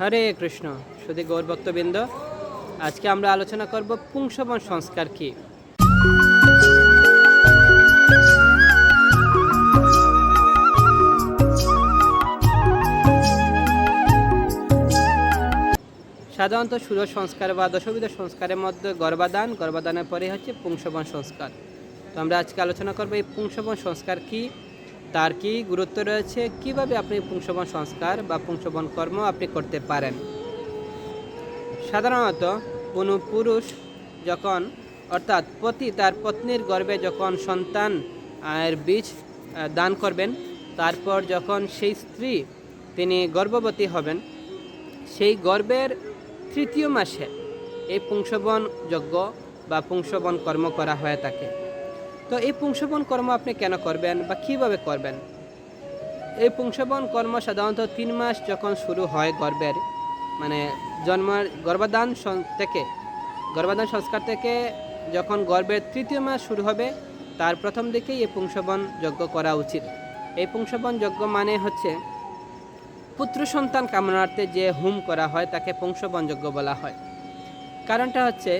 হরে কৃষ্ণ শুধু গৌরভক্তবৃন্দ আজকে আমরা আলোচনা করব পুংসবন সংস্কার কি? সাধারণত সুর সংস্কার বা দশবিধ সংস্কারের মধ্যে গর্ভাদান গর্ভাদানের পরে হচ্ছে পুংসবন সংস্কার। তো আমরা আজকে আলোচনা করব এই পুংসবন সংস্কার কি? তার কি গুরুত্ব রয়েছে? কীভাবে আপনি পুংসবন সংস্কার বা পুংসবন কর্ম আপনি করতে পারেন? সাধারণত কোনো পুরুষ যখন, অর্থাৎ পতি তার পত্নীর গর্ভে যখন সন্তান, এর বীজ দান করবেন, তারপর যখন সেই স্ত্রী তিনি গর্ভবতী হবেন, সেই গর্ভের তৃতীয় মাসে এই পুংসবন যজ্ঞ বা পুংসবন কর্ম করা হয়ে থাকে। তো এই পুংসবন কর্ম আপনি কেন করবেন বা কীভাবে করবেন? এই পুংসবন কর্ম সাধারণত তিন মাস যখন শুরু হয় গর্বের মানে জন্মের গর্ভাধান থেকে, গর্ভাধান সংস্কার থেকে যখন গর্ভের তৃতীয় মাস শুরু হবে, তার প্রথম দিকেই এই পুংসবন যজ্ঞ করা উচিত। এই পুংসবন যজ্ঞ মানে হচ্ছে পুত্র সন্তান কামনার্থে যে হোম করা হয় তাকে পুংসবন যজ্ঞ বলা হয়। কারণটা হচ্ছে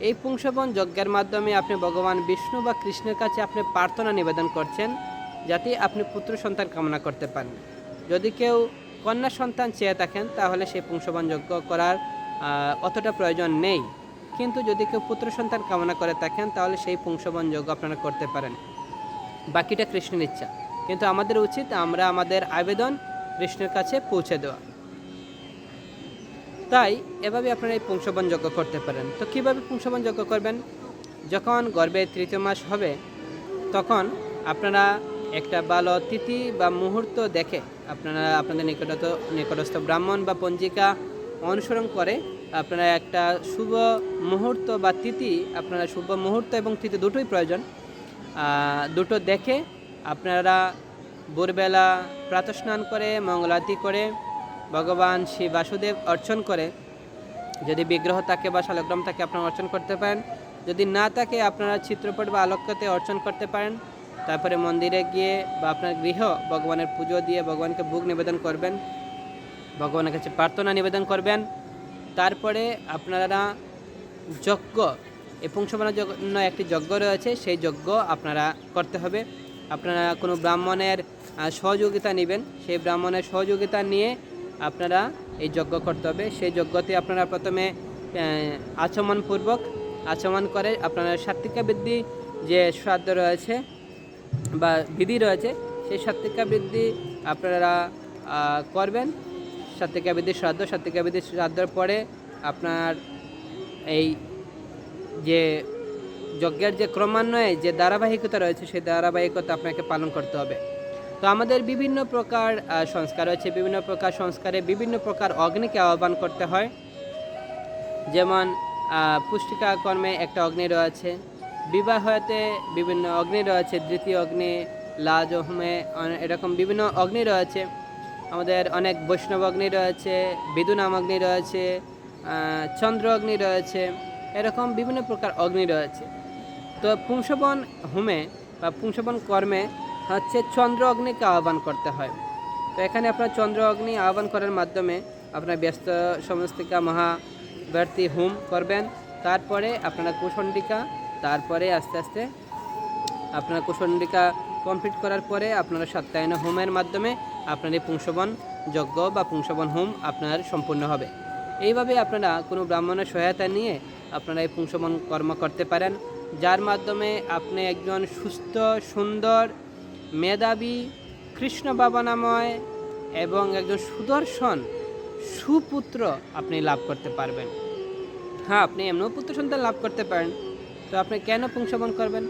এই পুংসবন যজ্ঞের মাধ্যমে আপনি ভগবান বিষ্ণু বা কৃষ্ণের কাছে আপনি প্রার্থনা নিবেদন করছেন, যাতে আপনি পুত্র সন্তান কামনা করতে পারেন। যদি কেউ কন্যা সন্তান চেয়ে থাকেন, তাহলে সেই পুংসবন যজ্ঞ করার অতটা প্রয়োজন নেই। কিন্তু যদি কেউ পুত্র সন্তান কামনা করে থাকেন, তাহলে সেই পুংসবন যজ্ঞ আপনারা করতে পারেন। বাকিটা কৃষ্ণের ইচ্ছা। কিন্তু আমাদের উচিত আমরা আমাদের আবেদন কৃষ্ণের কাছে পৌঁছে দেওয়া। তাই এভাবে আপনারা এই পুংসবন যজ্ঞ করতে পারেন। তো কীভাবে পুংসবন যজ্ঞ করবেন? যখন গর্ভের তৃতীয় মাস হবে, তখন আপনারা একটা ভালো তিথি বা মুহূর্ত দেখে আপনারা আপনাদের নিকটত নিকটস্থ ব্রাহ্মণ বা পঞ্জিকা অনুসরণ করে আপনারা একটা শুভ মুহূর্ত বা তিথি, আপনারা শুভ মুহূর্ত এবং তিথি দুটোই প্রয়োজন। দুটো দেখে আপনারা ভোরবেলা প্রাতস্নান করে, মঙ্গলারতি করে ভগবান শ্রী বাসুদেব অর্চন করে, যদি বিগ্রহ থাকে বা শালগ্রাম থাকে আপনারা অর্চন করতে পারেন। যদি না থাকে আপনারা চিত্রপট বা আলোক্যতে অর্চন করতে পারেন, তারপরে মন্দিরে গিয়ে বা আপনার গৃহ ভগবানের পুজো দিয়ে ভগবানকে ভোগ নিবেদন করবেন, ভগবানের কাছে প্রার্থনা নিবেদন করবেন, তারপরে আপনারা যজ্ঞ, এই পুংসবনের জন্য একটি যজ্ঞ রয়েছে, সেই যজ্ঞ আপনারা করতে হবে। আপনারা কোনো ব্রাহ্মণের সহযোগিতা নেবেন, সেই ব্রাহ্মণের সহযোগিতা নিয়ে আপনারা এই যজ্ঞ করতে হবে। সেই যজ্ঞতে আপনারা প্রথমে আচমনপূর্বক, আচমন করে আপনারা সাত্বিকা বৃদ্ধি যে শ্রাদ্ধ রয়েছে বা বিধি রয়েছে, সেই সাত্বিকা বৃদ্ধি আপনারা করবেন। সাত্বিকা বিধি শ্রাদ্ধ সাত্বিকা বিধি শ্রাদ্ধর পরে আপনার এই যে যজ্ঞের যে ক্রমান্বয়ে যে ধারাবাহিকতা রয়েছে, সেই ধারাবাহিকতা আপনাকে পালন করতে হবে। তো আমাদের বিভিন্ন প্রকার সংস্কার রয়েছে। বিভিন্ন প্রকার সংস্কারে বিভিন্ন প্রকার অগ্নিকে আহ্বান করতে হয়। যেমন পুষ্টিকা কর্মে একটা অগ্নি রয়েছে। বিবাহতে বিভিন্ন অগ্নি রয়েছে, দ্বিতীয় অগ্নি, লাজ হোমে এরকম বিভিন্ন অগ্নি রয়েছে। আমাদের অনেক বৈষ্ণব অগ্নি রয়েছে বিদুনাম অগ্নি রয়েছে চন্দ্র অগ্নি রয়েছে, এরকম বিভিন্ন প্রকার অগ্নি রয়েছে। তো পুংসবন হোমে বা পুংসবন কর্মে হচ্ছে চন্দ্র অগ্নিকে আহ্বান করতে হয়। তো এখানে আপনার চন্দ্র অগ্নি আহ্বান করার মাধ্যমে আপনার ব্যস্ত সমস্তিকা মহাব্যর্থী হোম করবেন। তারপরে আপনারা কুষণ্ডিকা, তারপরে আস্তে আস্তে আপনার কুষণ্ডিকা কমপ্লিট করার পরে আপনারা সত্যায়ন হোমের মাধ্যমে আপনার এই পুংসবন যজ্ঞ বা পুংসবন হোম আপনার সম্পূর্ণ হবে। এইভাবে আপনারা কোনো ব্রাহ্মণের সহায়তা নিয়ে আপনারা এই পুংসবন কর্ম করতে পারেন। যার মাধ্যমে আপনি একজন সুস্থ, সুন্দর মেধাবী কৃষ্ণ বাবানাময় এবং একজন সুদর্শন সুপুত্র আপনি লাভ করতে পারবেন। হ্যাঁ আপনি এমনও পুত্র সন্তান লাভ করতে পারেন, তো আপনি কেন পুংসবন করবেন?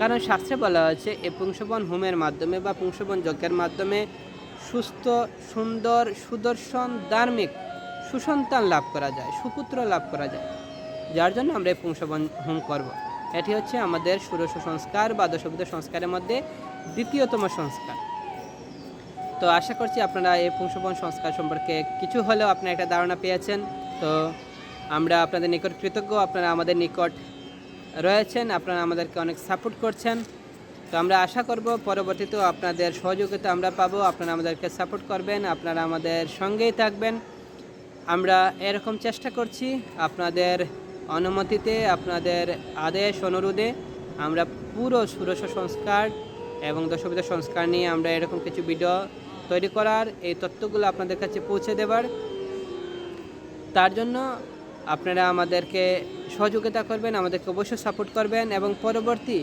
কারণ শাস্ত্রে বলা হয়েছে এই পুংসবন হোমের মাধ্যমে বা পুংসবন যজ্ঞের মাধ্যমে সুস্থ, সুন্দর, সুদর্শন, ধার্মিক সুসন্তান লাভ করা যায়, সুপুত্র লাভ করা যায়। যার জন্য আমরা এই পুংসবন হোম করব। এটি হচ্ছে আমাদের ষোড়শ সংস্কার বা দশবিধ সংস্কারের মধ্যে দ্বিতীয়তম সংস্কার। তো আশা করছি আপনারা এই পুংসবন সংস্কার সম্পর্কে কিছু হলেও আপনারা একটা ধারণা পেয়েছেন। তো আমরা আপনাদের নিকট কৃতজ্ঞ, আপনারা আমাদের নিকট রয়েছেন, আপনারা আমাদেরকে অনেক সাপোর্ট করছেন। তো আমরা আশা করব পরবর্তীতেও আপনাদের সহযোগিতা আমরা পাবো, আপনারা আমাদেরকে সাপোর্ট করবেন, আপনারা আমাদের সঙ্গেই থাকবেন। আমরা এরকম চেষ্টা করছি আপনাদের অনুমতিতে, আপনাদের আদেশ, অনুরোধে আমরা পুরো ষোড়শ সংস্কার এবং দশবিধ সংস্কার নিয়ে আমরা এরকম কিছু ভিডিও তৈরি করার এই তথ্যগুলো আপনাদের কাছে পৌঁছে দেবার। তার জন্য আপনারা আমাদেরকে সহযোগিতা করবেন, আমাদেরকে অবশ্যই সাপোর্ট করবেন এবং পরবর্তী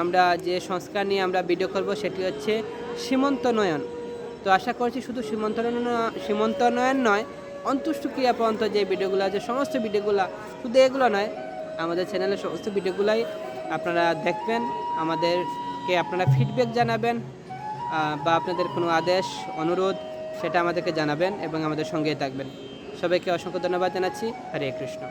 আমরা যে সংস্কার নিয়ে আমরা ভিডিও করব সেটি হচ্ছে সীমন্ত নয়ন। তো আশা করছি শুধু সীমন্ত সীমন্ত নয়ন নয় অন্তুষ্ট ক্রিয়া পর্যন্ত যে ভিডিওগুলো আছে, সমস্ত ভিডিওগুলো শুধু এগুলো নয়, আমাদের চ্যানেলের সমস্ত ভিডিওগুলাই আপনারা দেখবেন আমাদেরকে আপনারা ফিডব্যাক জানাবেন বা আপনাদের কোনো আদেশ, অনুরোধ, সেটা আমাদেরকে জানাবেন এবং আমাদের সঙ্গেই থাকবেন। সবাইকে অসংখ্য ধন্যবাদ জানাচ্ছি। হরে কৃষ্ণ।